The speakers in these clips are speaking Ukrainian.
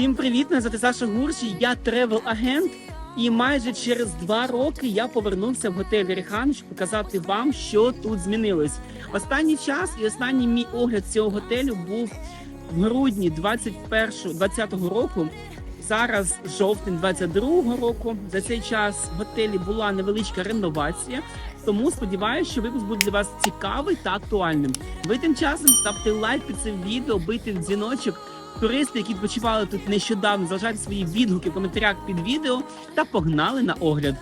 Всім привіт! Мене звати Саша Гурші, я тревел-агент. І майже через два роки я повернувся в готель Ріхан, щоб показати вам, що тут змінилось. Останній час і останній мій огляд цього готелю був в грудні 21-20 року. Зараз жовтень 22-го року. За цей час в готелі була невеличка реновація. Тому сподіваюся, що випуск буде для вас цікавий та актуальним. Ви тим часом ставте лайк під цим відео, бийте в дзвіночок. Туристи, які відпочивали тут нещодавно, залишайте свої відгуки в коментарях під відео та погнали на огляд.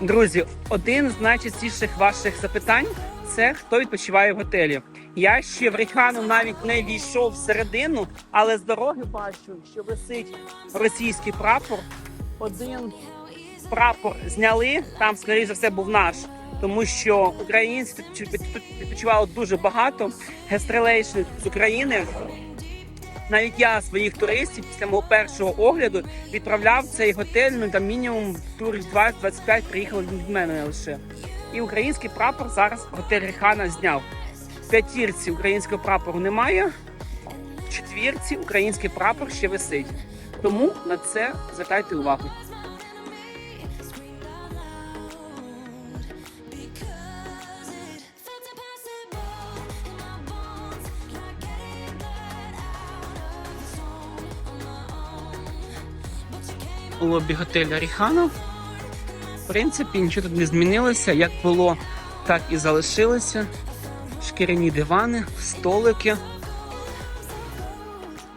Друзі, один з найчастіших ваших запитань це хто відпочиває в готелі. Я ще в Ріхану навіть не війшов всередину, але з дороги бачу, що висить російський прапор. Один прапор зняли, там, скоріше за все, був наш. Тому що українці тут тут відпочивало дуже багато гестрелейшн з України. Навіть я своїх туристів після мого першого огляду відправляв цей готель, ну там мінімум турів 20-25 приїхали від мене лише. І український прапор зараз готель Ріхана зняв. П'ятірці українського прапору немає, в четвірці український прапор ще висить. Тому на це звертайте увагу. У лобі готеля Ріхана. В принципі, нічого тут не змінилося. Як було, так і залишилося. Шкіряні дивани, столики.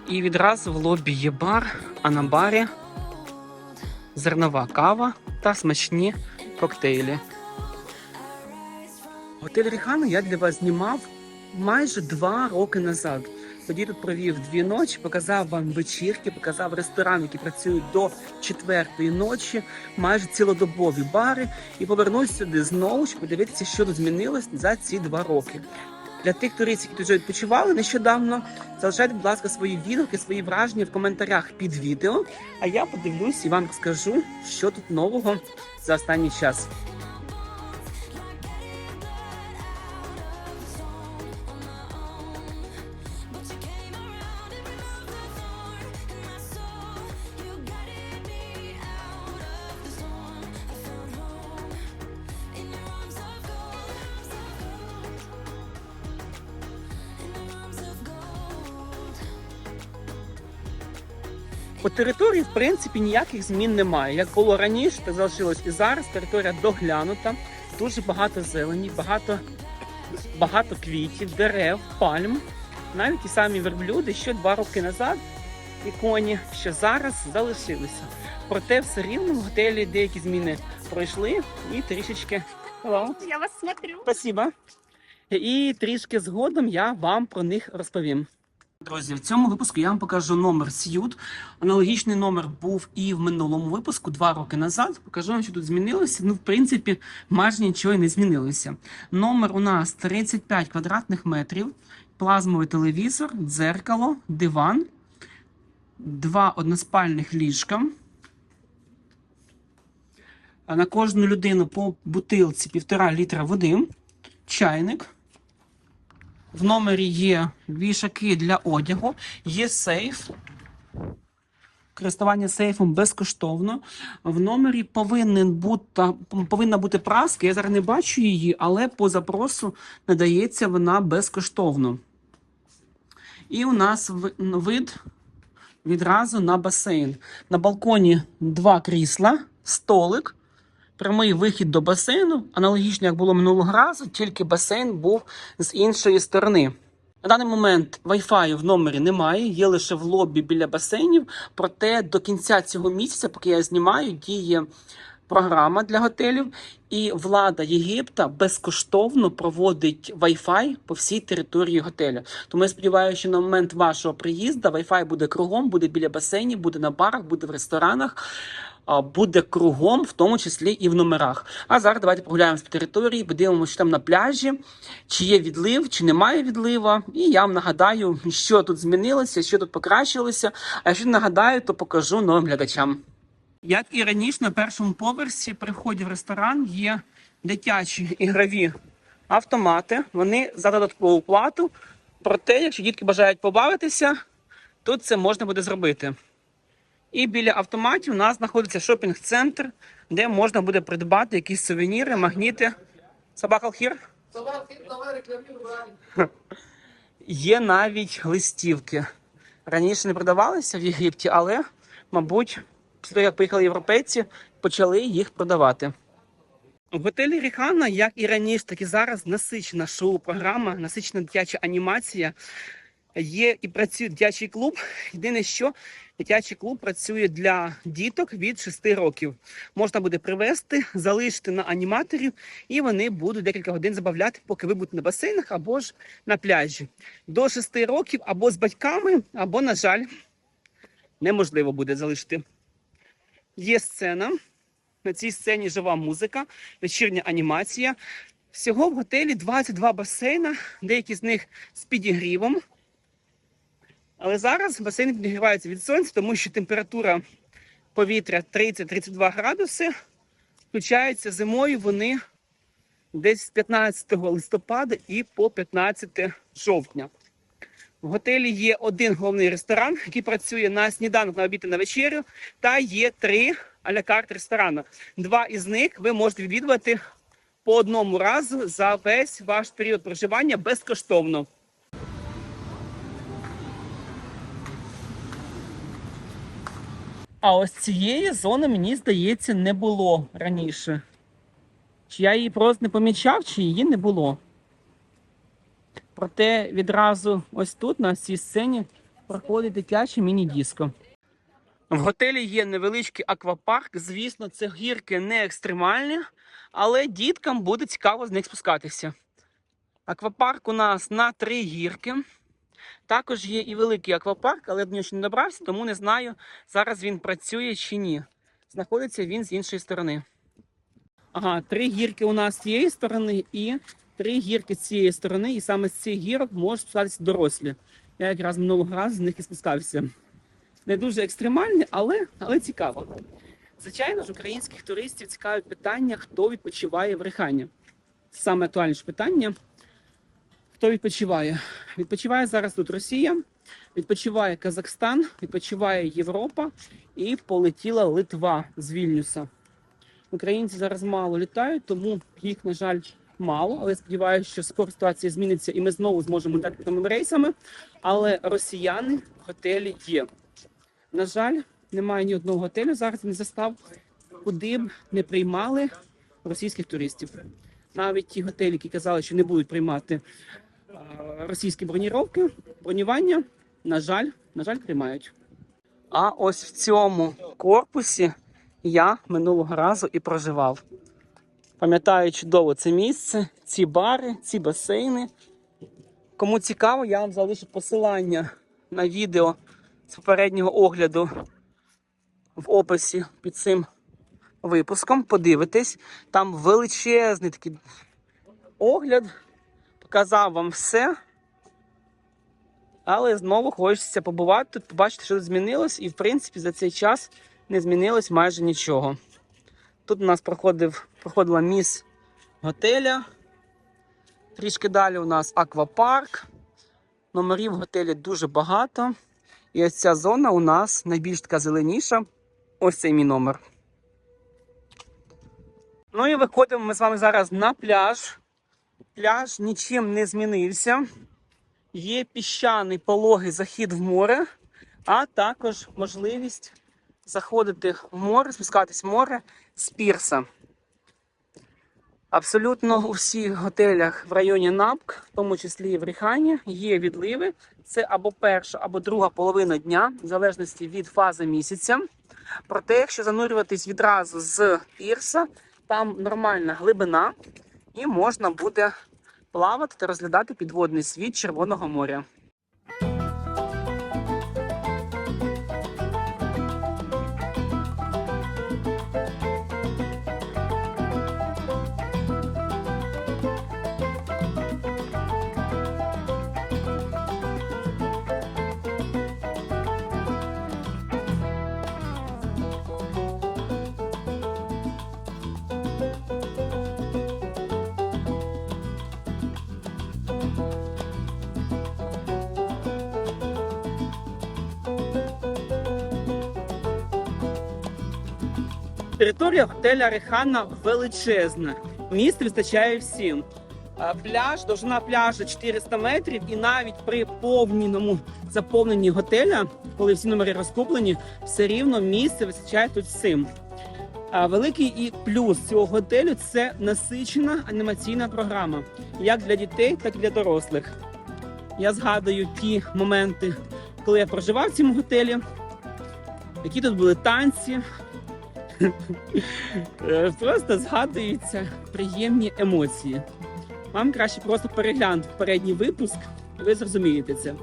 І відразу в лобі є бар, а на барі зернова кава та смачні коктейлі. Готель Ріхана я для вас знімав майже два роки назад. Тоді тут провів дві ночі, показав вам вечірки, показав ресторани, які працюють до четвертої ночі, майже цілодобові бари, і повернусь сюди знову, щоб подивитися, що тут змінилось за ці два роки. Для тих туристів, які тут відпочивали нещодавно, залишайте, будь ласка, свої відгуки, свої враження в коментарях під відео. А я подивлюсь і вам скажу, що тут нового за останній час. По території, в принципі, ніяких змін немає. Як було раніше, так залишилось і зараз. Територія доглянута, дуже багато зелені, багато, багато квітів, дерев, пальм. Навіть ті самі верблюди, що два роки назад, і коні, що зараз залишилися. Проте все рівно в готелі деякі зміни пройшли і трішечки. Hello. Я вас смотрю. Спасибо. І трішки згодом я вам про них розповім. Друзі, в цьому випуску я вам покажу номер Сьют. Аналогічний номер був і в минулому випуску, два роки назад. Покажу вам, що тут змінилося. Ну, в принципі, майже нічого і не змінилося. Номер у нас 35 квадратних метрів, плазмовий телевізор, дзеркало, диван, два односпальних ліжка. На кожну людину по бутилці півтора літра води, чайник. В номері є вішаки для одягу, є сейф. Користування сейфом безкоштовно. В номері повинен бути, повинна бути праска. Я зараз не бачу її, але по запросу надається вона безкоштовно. І у нас вид відразу на басейн. На балконі два крісла, столик, прямий вихід до басейну, аналогічно як було минулого разу, тільки басейн був з іншої сторони. На даний момент Wi-Fi в номері немає, є лише в лобі біля басейнів. Проте до кінця цього місяця, поки я знімаю, діє програма для готелів, і влада Єгипта безкоштовно проводить Wi-Fi по всій території готелю. Тому я сподіваюся, що на момент вашого приїзду Wi-Fi буде кругом, буде біля басейнів, буде на барах, буде в ресторанах. Буде кругом, в тому числі і в номерах. А зараз давайте прогуляємося по території, подивимося, що там на пляжі, чи є відлив, чи немає відлива. І я вам нагадаю, що тут змінилося, що тут покращилося. А якщо нагадаю, то покажу новим глядачам. Як і раніше, на першому поверсі при вході в ресторан є дитячі ігрові автомати. Вони за додаткову плату. Проте, якщо дітки бажають побавитися, тут це можна буде зробити. І біля автоматів у нас знаходиться шопінг-центр, де можна буде придбати якісь сувеніри, магніти. Собака хір? Є навіть листівки. Раніше не продавалися в Єгипті, але, мабуть, після того, як приїхали європейці, почали їх продавати. В готелі Ріхана, як і раніше, так і зараз насичена шоу-програма, насичена дитяча анімація. Є і працює дитячий клуб. Єдине, що дитячий клуб працює для діток від 6 років. Можна буде привезти, залишити на аніматорів, і вони будуть декілька годин забавляти, поки ви будете на басейнах або ж на пляжі. До 6 років або з батьками, або, на жаль, неможливо буде залишити. Є сцена. На цій сцені жива музика, вечірня анімація. Всього в готелі 22 басейна, деякі з них з підігрівом. Але зараз басейни підігріваються від сонця, тому що температура повітря 30-32 градуси. Включаються зимою вони десь з 15 листопада і по 15 жовтня. В готелі є один головний ресторан, який працює на сніданок, на обід і на вечерю, та є три а-ля карт ресторана. Два із них ви можете відвідувати по одному разу за весь ваш період проживання безкоштовно. А ось цієї зони, мені здається, не було раніше. Чи я її просто не помічав, чи її не було. Проте відразу ось тут, на цій сцені, проходить дитяче міні-диско. В готелі є невеличкий аквапарк. Звісно, це гірки не екстремальні, але діткам буде цікаво з них спускатися. Аквапарк у нас на три гірки. Також є і великий аквапарк, але я до нього ще не добрався, тому не знаю, зараз він працює чи ні. Знаходиться він з іншої сторони. Ага, три гірки у нас з цієї сторони і три гірки з цієї сторони, і саме з цих гірок можуть спускатися дорослі. Я якраз минулого разу з них і спускався. Не дуже екстремальні, але, але цікаво. Звичайно ж, українських туристів цікавить питання, хто відпочиває в Рихані. Саме актуальніше питання. Хто відпочиває? Відпочиває зараз тут Росія, відпочиває Казахстан, відпочиває Європа і полетіла Литва з Вільнюса. Українці зараз мало літають, тому їх, на жаль, мало. Але сподіваюся, що скоро ситуація зміниться і ми знову зможемо літати прямими рейсами. Але росіяни в готелі є. На жаль, немає ні одного готелю зараз не застав, куди б не приймали російських туристів. Навіть ті готелі, які казали, що не будуть приймати російські броніровки, бронювання, на жаль, на жаль, приймають. А ось в цьому корпусі я минулого разу і проживав. Пам'ятаю чудово це місце, ці бари, ці басейни. Кому цікаво, я вам залишу посилання на відео з попереднього огляду в описі під цим випуском. Подивитесь, там величезний такий огляд. Показав вам все. Але знову хочеться побувати тут, побачити, що змінилось, і в принципі за цей час не змінилось майже нічого. Тут у нас проходив, проходила міс готеля. Трішки далі у нас аквапарк. Номерів готелі дуже багато. І ось ця зона у нас найбільш така зеленіша. Ось цей мій номер. Ну і виходимо ми з вами зараз на пляж. Пляж нічим не змінився. Є піщаний пологий захід в море, а також можливість заходити в море, спускатись в море з пірса. Абсолютно у всіх готелях в районі Напк, в тому числі і в Ріхані, є відливи. Це або перша, або друга половина дня, в залежності від фази місяця. Проте, якщо занурюватись відразу з пірса, там нормальна глибина, і можна буде плавати та розглядати підводний світ Червоного моря. Територія готеля Рехана величезна. Місць вистачає всім. Пляж, довжина пляжу 400 метрів, і навіть при повному заповненні готеля, коли всі номери розкуплені, все рівно місце вистачає тут всім. Великий і плюс цього готелю це насичена анімаційна програма, як для дітей, так і для дорослих. Я згадую ті моменти, коли я проживав в цьому готелі, які тут були танці. Е, Просто згадуються приємні емоції. Вам краще просто переглянути попередній випуск, і ви зрозумієте це.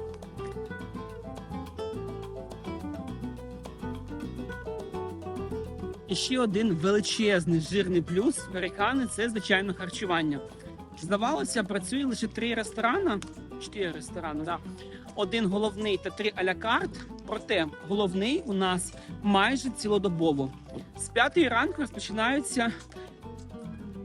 І ще один величезний жирний плюс Рейхани – це звичайно харчування. Здавалося, працює лише три ресторани, чотири ресторани, да. один головний та три аля. Проте головний у нас майже цілодобово. З п'ятої ранку розпочинається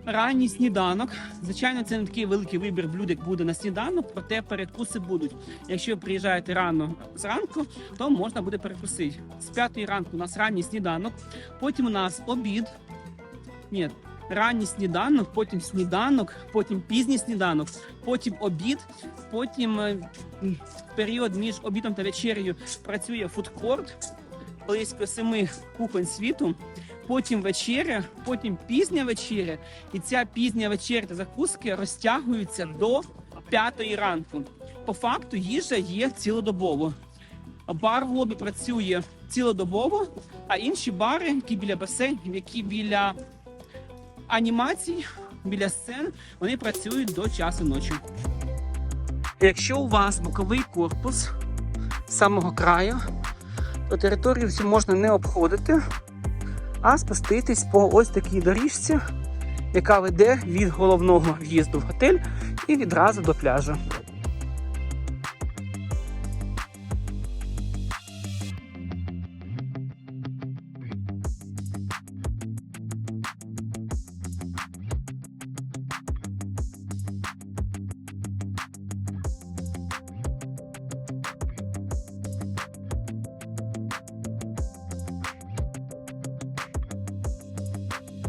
ранній сніданок. Звичайно, це не такий великий вибір блюд, як буде на сніданок, проте перекуси будуть. Якщо ви приїжджаєте рано зранку, то можна буде перекусити. З п'ятої ранку у нас ранній сніданок, потім у нас обід. Ні, ранній сніданок, потім сніданок, потім пізній сніданок, потім обід, потім е, період між обідом та вечерею працює фудкорт близько семи кухонь світу. Потім вечеря, потім пізня вечеря, і ця пізня вечеря та закуски розтягуються до п'ятої ранку. По факту їжа є цілодобово. Бар в лобі працює цілодобово, а інші бари, які біля басейнів, які біля анімацій, біля сцен, вони працюють до часу ночі. Якщо у вас боковий корпус з самого краю, то територію всю можна не обходити, а спуститись по ось такій доріжці, яка веде від головного в'їзду в готель і відразу до пляжу.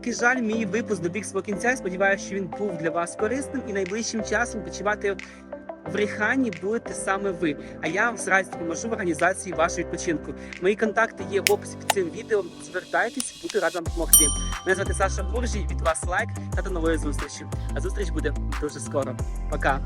Превеликий жаль, мій випуск добіг свого кінця. Сподіваюся, що він був для вас корисним і найближчим часом почувати в Рихані будете саме ви. А я вам з радістю допоможу в організації вашого відпочинку. Мої контакти є в описі під цим відео. Звертайтесь, буду рад вам допомогти. Мене звати Саша Буржій. Від вас лайк та до нової зустрічі. А зустріч буде дуже скоро. Пока.